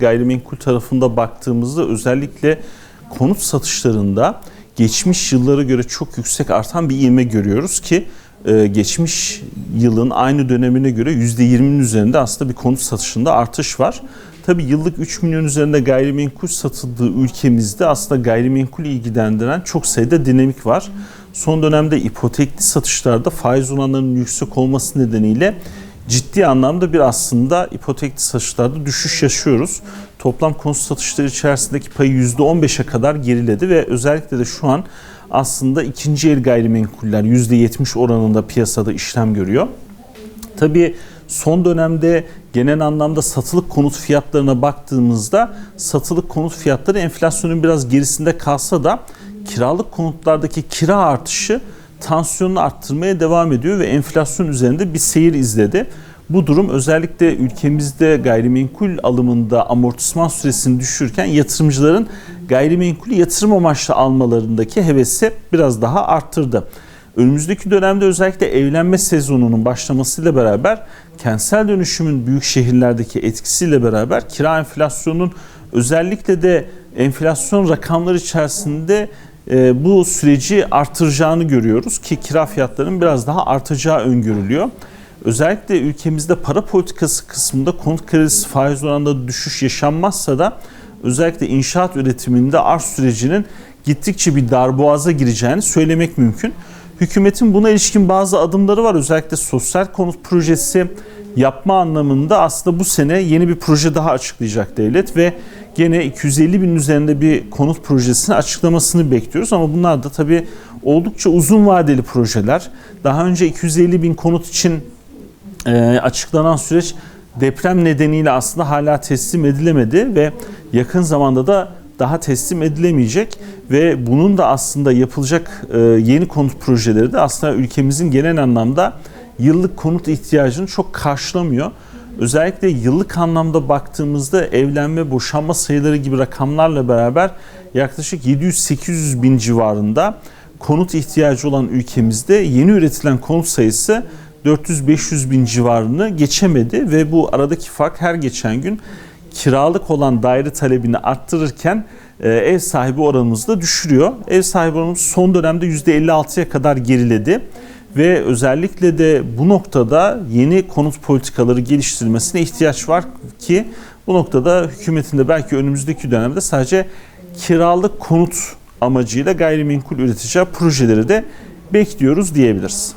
Gayrimenkul tarafında baktığımızda özellikle konut satışlarında geçmiş yıllara göre çok yüksek artan bir ivme görüyoruz ki e, geçmiş yılın aynı dönemine göre %20'nin üzerinde aslında bir konut satışında artış var. Tabi yıllık 3 milyon üzerinde gayrimenkul satıldığı ülkemizde aslında gayrimenkul ilgilendiren çok sayıda dinamik var. Son dönemde ipotekli satışlarda faiz oranlarının yüksek olması nedeniyle ciddi anlamda bir aslında ipotekli satışlarda düşüş yaşıyoruz. Toplam konut satışları içerisindeki payı %15'e kadar geriledi ve özellikle de şu an aslında ikinci el gayrimenkuller %70 oranında piyasada işlem görüyor. Tabii son dönemde genel anlamda satılık konut fiyatlarına baktığımızda satılık konut fiyatları enflasyonun biraz gerisinde kalsa da kiralık konutlardaki kira artışı tansiyonunu arttırmaya devam ediyor ve enflasyon üzerinde bir seyir izledi. Bu durum özellikle ülkemizde gayrimenkul alımında amortisman süresini düşürürken yatırımcıların gayrimenkulü yatırım amaçlı almalarındaki hevesi biraz daha arttırdı. Önümüzdeki dönemde özellikle evlenme sezonunun başlamasıyla beraber kentsel dönüşümün büyük şehirlerdeki etkisiyle beraber kira enflasyonunun özellikle de enflasyon rakamları içerisinde e, bu süreci artıracağını görüyoruz ki kira fiyatlarının biraz daha artacağı öngörülüyor. Özellikle ülkemizde para politikası kısmında konut kredisi faiz oranında düşüş yaşanmazsa da özellikle inşaat üretiminde arz sürecinin gittikçe bir darboğaza gireceğini söylemek mümkün. Hükümetin buna ilişkin bazı adımları var. Özellikle sosyal konut projesi yapma anlamında aslında bu sene yeni bir proje daha açıklayacak devlet ve gene 250 bin üzerinde bir konut projesini açıklamasını bekliyoruz. Ama bunlar da tabii oldukça uzun vadeli projeler. Daha önce 250 bin konut için e, açıklanan süreç deprem nedeniyle aslında hala teslim edilemedi ve yakın zamanda da daha teslim edilemeyecek ve bunun da aslında yapılacak e, yeni konut projeleri de aslında ülkemizin genel anlamda yıllık konut ihtiyacını çok karşılamıyor. Özellikle yıllık anlamda baktığımızda evlenme, boşanma sayıları gibi rakamlarla beraber yaklaşık 700-800 bin civarında konut ihtiyacı olan ülkemizde yeni üretilen konut sayısı 400-500 bin civarını geçemedi ve bu aradaki fark her geçen gün kiralık olan daire talebini arttırırken e, ev sahibi oranımızı da düşürüyor. Ev sahibi oranımız son dönemde %56'ya kadar geriledi ve özellikle de bu noktada yeni konut politikaları geliştirilmesine ihtiyaç var ki bu noktada hükümetin de belki önümüzdeki dönemde sadece kiralık konut amacıyla gayrimenkul üreteceği projeleri de bekliyoruz diyebiliriz.